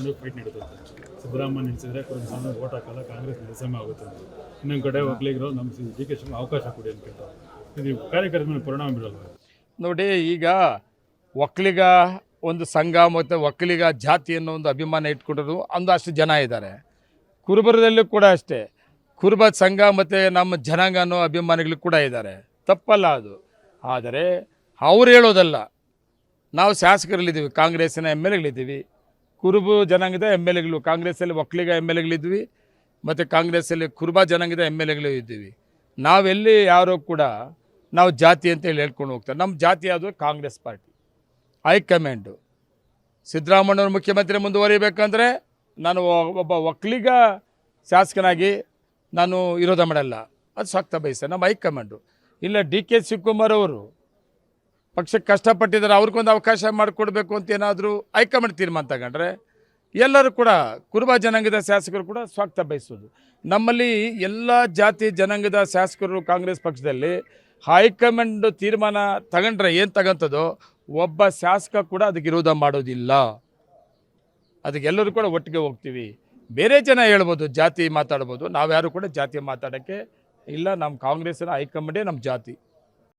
ನಡುವೆ ಫೈಟ್ ನಡೀತಾರೆ ಸಿದ್ದರಾಮಯ್ಯ ನಿಲ್ಲಿಸಿದ್ರೆ ಕುರುಬ ಸಣ್ಣ ಓಟ್ ಹಾಕಲ್ಲ, ಕಾಂಗ್ರೆಸ್ ನಿರಸಮ ಆಗುತ್ತೆ ಅಂತ. ಇನ್ನೊಂದು ಕಡೆ ಒಕ್ಕಲಿಗರು ನಮ್ಮ ಡಿ ಕೆ ಶಿವ ಅವಕಾಶ ಕೊಡಿ ಅಂತ ಕೇಳ್ತಾರೆ. ಇದು ಕಾರ್ಯಕರ್ತರ ಮೇಲೆ ಪರಿಣಾಮ ಬೀಳಲ್ಲ ನೋಡಿ, ಈಗ ಒಕ್ಕಲಿಗ ಒಂದು ಸಂಘ ಮತ್ತು ಒಕ್ಕಲಿಗ ಜಾತಿ ಅನ್ನೋ ಒಂದು ಅಭಿಮಾನ ಇಟ್ಕೊಂಡಿರೋದು ಒಂದಷ್ಟು ಜನ ಇದ್ದಾರೆ. ಕುರುಬರದಲ್ಲೂ ಕೂಡ ಅಷ್ಟೇ. ಕುರುಬ ಸಂಘ ಮತ್ತು ನಮ್ಮ ಜನಾಂಗ ಅನ್ನೋ ಅಭಿಮಾನಿಗಳು ಕೂಡ ಇದ್ದಾರೆ. ತಪ್ಪಲ್ಲ ಅದು. ಆದರೆ ಅವ್ರು ಹೇಳೋದಲ್ಲ, ನಾವು ಶಾಸಕರಲ್ಲಿದ್ದೀವಿ, ಕಾಂಗ್ರೆಸ್ಸಿನ ಎಂ ಎಲ್ ಎಗಳಿದ್ದೀವಿ. ಕುರುಬು ಜನಾಂಗದ ಎಂ ಎಲ್ ಎಗಳು ಕಾಂಗ್ರೆಸ್ಸಲ್ಲಿ ಒಕ್ಕಲಿಗ ಎಂ ಎಲ್ ಎಗಳಿದ್ವಿ ಮತ್ತು ಕಾಂಗ್ರೆಸ್ಸಲ್ಲಿ ಕುರುಬ ಜನಾಂಗದ ಎಂ ಎಲ್ ಎಗಳು ಇದ್ದೀವಿ. ನಾವೆಲ್ಲಿ ಯಾರೋ ಕೂಡ ನಾವು ಜಾತಿ ಅಂತ ಹೇಳಿ ಹೇಳ್ಕೊಂಡು ಹೋಗ್ತಾರೆ. ನಮ್ಮ ಜಾತಿ ಯಾವುದು ಕಾಂಗ್ರೆಸ್ ಪಾರ್ಟಿ. ಹೈಕಮಾಂಡು ಸಿದ್ದರಾಮಣ್ಣವ್ರ ಮುಖ್ಯಮಂತ್ರಿ ಮುಂದುವರಿಬೇಕಂದ್ರೆ ನಾನು ಒಬ್ಬ ಒಕ್ಕಲಿಗ ಶಾಸಕನಾಗಿ ನಾನು ಇರೋದ ಮಾಡಲ್ಲ. ಅದು ಸಕ್ತ ಬಯಸ ನಮ್ಮ ಹೈಕಮಾಂಡು ಇಲ್ಲ ಡಿ ಕೆ ಶಿವಕುಮಾರ್ ಅವರು ಪಕ್ಷಕ್ಕೆ ಕಷ್ಟಪಟ್ಟಿದ್ದಾರೆ, ಅವ್ರಿಗೊಂದು ಅವಕಾಶ ಮಾಡಿಕೊಡ್ಬೇಕು ಅಂತ ಏನಾದರೂ ಹೈಕಮಾಂಡ್ ತೀರ್ಮಾನ ತಗೊಂಡ್ರೆ ಎಲ್ಲರೂ ಕೂಡ ಕುರುಬ ಜನಾಂಗದ ಶಾಸಕರು ಕೂಡ ಸ್ವಾಗತ ಬಯಸೋದು. ನಮ್ಮಲ್ಲಿ ಎಲ್ಲ ಜಾತಿ ಜನಾಂಗದ ಶಾಸಕರು ಕಾಂಗ್ರೆಸ್ ಪಕ್ಷದಲ್ಲಿ ಹೈಕಮಾಂಡ್ ತೀರ್ಮಾನ ತಗೊಂಡ್ರೆ ಏನು ತಗೊಂತದೋ ಒಬ್ಬ ಶಾಸಕ ಕೂಡ ಅದಕ್ಕೆ ವಿರೋಧ ಮಾಡೋದಿಲ್ಲ. ಅದಕ್ಕೆ ಎಲ್ಲರೂ ಕೂಡ ಒಟ್ಟಿಗೆ ಹೋಗ್ತೀವಿ. ಬೇರೆ ಜನ ಹೇಳ್ಬೋದು, ಜಾತಿ ಮಾತಾಡ್ಬೋದು. ನಾವ್ಯಾರು ಕೂಡ ಜಾತಿ ಮಾತಾಡೋಕ್ಕೆ ಇಲ್ಲ ನಮ್ಮ ಕಾಂಗ್ರೆಸ್ಸಿನ ಹೈಕಮಾಂಡೇ ನಮ್ಮ ಜಾತಿ.